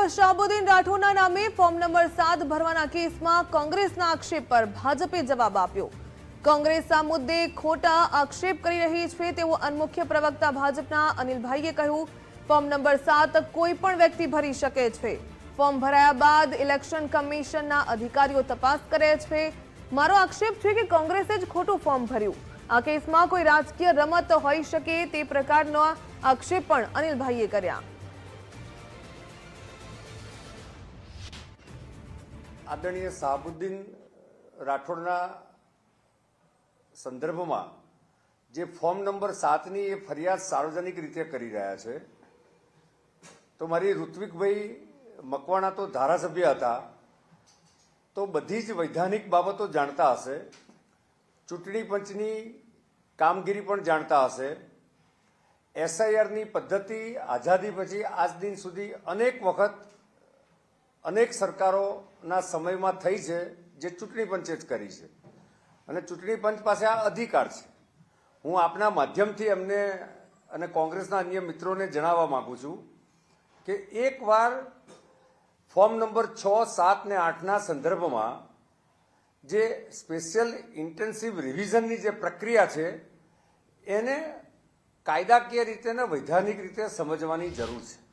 શાહબુદ્દીન રાઠોડના નામે form number સાત ભરવાના કેસમાં કોંગ્રેસના આક્ષેપ પર ભાજપે જવાબ આપ્યો કોંગ્રેસ આ મુદ્દે ખોટા આક્ષેપ કરી રહી છે તેવું અનમુખ્ય પ્રવક્તા ભાજપના અનિલભાઈએ કહ્યું ફોર્મ નંબર સાત કોઈ પણ વ્યક્તિ ભરી શકે છે ફોર્મ ભરાયા બાદ ઇલેક્શન કમિશનના અધિકારીઓ તપાસ કરે છે મારો આક્ષેપ છે કે કોંગ્રેસે જ ખોટું ફોર્મ ભર્યું આ કેસમાં કોઈ રાજકીય રમત હોઈ શકે તે પ્રકારનો આક્ષેપ પણ અનિલભાઈએ કર્યા આદરણીય શાહબુદ્દીન રાઠોડના સંદર્ભમાં જે ફોર્મ નંબર સાતની એ ફરિયાદ સાર્વજનિક રીતે કરી રહ્યા છે, તો મારી ઋત્વિકભાઈ મકવાણા તો ધારાસભ્ય હતા, તો બધી જ વૈધાનિક બાબતો જાણતા હશે, ચૂંટણી પંચની કામગીરી પણ જાણતા હશે, એસઆઈઆરની પદ્ધતિ આઝાદી પછી આજ દિન સુધી અનેક વખત અનેક સરકારોના સમયમાં થઈ છે જે ચૂંટણી પંચે જ કરી છે. અને ચૂંટણી પંચ પાસે આ અધિકાર છે. હું આપના માધ્યમથી એમને અને કોંગ્રેસના અન્ય મિત્રોને જણાવવા માગું છું કે એકવાર ફોર્મ નંબર છ, સાત ને આઠના સંદર્ભમાં જે સ્પેશિયલ ઇન્ટેન્સિવ રિવિઝનની જે પ્રક્રિયા છે, એને કાયદાકીય રીતે ને વૈધાનિક રીતે સમજવાની જરૂર છે.